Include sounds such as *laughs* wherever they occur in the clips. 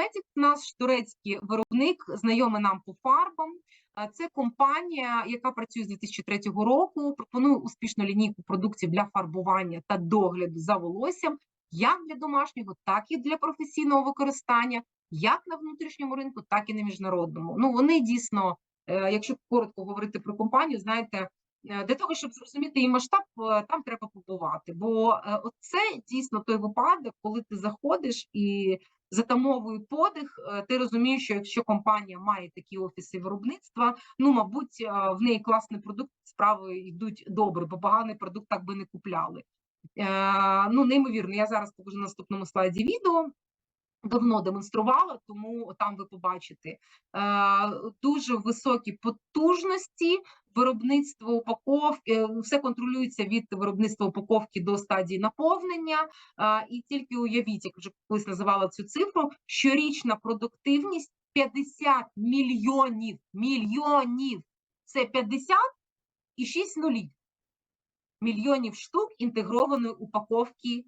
Cosmetics наш турецький виробник, знайомий нам по фарбам. Е, Це компанія, яка працює з 2003 року, пропонує успішну лінійку продуктів для фарбування та догляду за волоссям, як для домашнього, так і для професійного використання, як на внутрішньому ринку, так і на міжнародному. Ну вони дійсно, е, якщо коротко говорити про компанію, знаєте. е, Для того щоб зрозуміти її масштаб, там треба побувати. Бо це дійсно той випадок, коли ти заходиш і затамовує подих. е, Ти розумієш, що якщо компанія має такі офіси виробництва, ну мабуть, е, в неї класний продукт, справи йдуть добре, бо поганий продукт так би не купляли. Е, Ну, неймовірно. Я зараз покажу на наступному слайді відео. Давно демонструвала, тому там ви побачите е, дуже високі потужності виробництво упаковки, е, все контролюється від виробництва упаковки до стадії наповнення. Е, І тільки уявіть, як вже колись називала цю цифру, щорічна продуктивність 50 мільйонів мільйонів. Це 50 і 6 нулів мільйонів штук інтегрованої упаковки,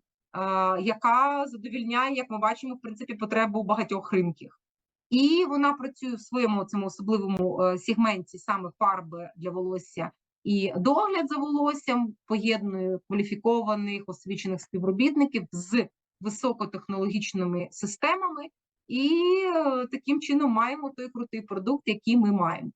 яка задовільняє, як ми бачимо, в принципі, потребу багатьох ринків. І вона працює в своєму цьому особливому е, сегменті саме фарби для волосся і догляд за волоссям, поєднує кваліфікованих освічених співробітників з високотехнологічними системами, і е, таким чином маємо той крутий продукт, який ми маємо.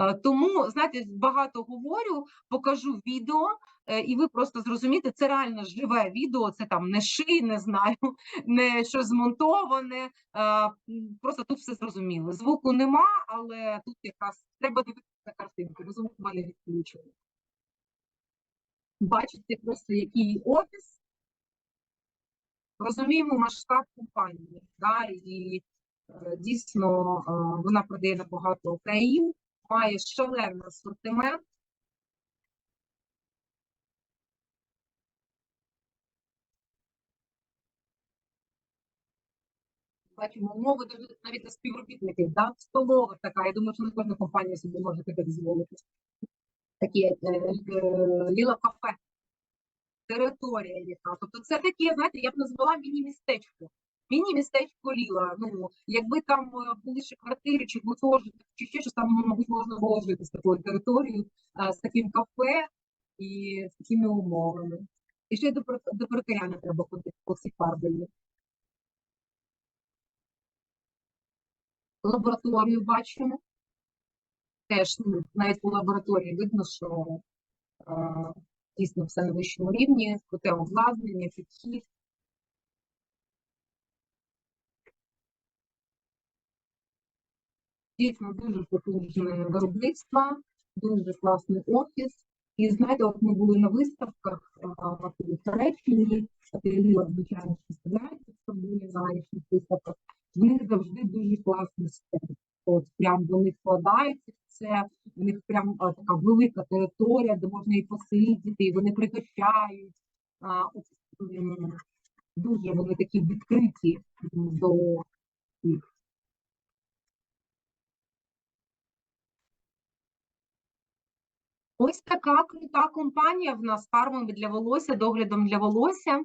Е, Тому, знаєте, багато говорю, покажу відео, е, і ви просто зрозумієте, це реально живе відео, це там не ши, не знаю, *laughs* не щось змонтоване. е, Просто тут все зрозуміло. Звуку нема, але тут якраз треба дивитися на картинку, звук мене відключений. Бачите просто, який офіс. Розуміємо масштаб компанії, да, і дійсно вона продає на багато країн, має шалений асортимент. Бачимо умови навіть- для співробітників, да? столова така. Я думаю, що не кожна компанія собі може таке дозволити. Такі е, е, ліла кафе, територія яка. Тобто це таке, знаєте, я б назвала міні-містечко. Міні-містечко Ліла. Ну, якби там е, були ще квартири, чи гуртожиток, чи ще щось там, мабуть, можна було жити з такою територією, е, з таким кафе і з такими умовами. І ще до, до перукаря не треба ходити по цій фарбі. Лабораторію бачимо. Теж ну, навіть по лабораторії видно, що е, дійсно все на вищому рівні, круте обладнання, підхід. Дійсно дуже потужне виробництво, дуже класний офіс. І знаєте, от ми були на виставках в Туреччині, Ліла, звичайно, представляється в Стамбулі на ранішніх виставках. В них завжди дуже класний стенд. От прям вони вкладаються в це, у них прям а, така велика територія, де можна і посидіти, і вони пригощають. Дуже вони такі відкриті до їх. Ось така крута компанія в нас фармами для волосся, доглядом для волосся.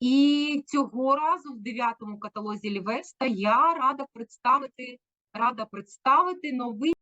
І цього разу в дев'ятому каталозі Лівеста я рада представити, рада представити новий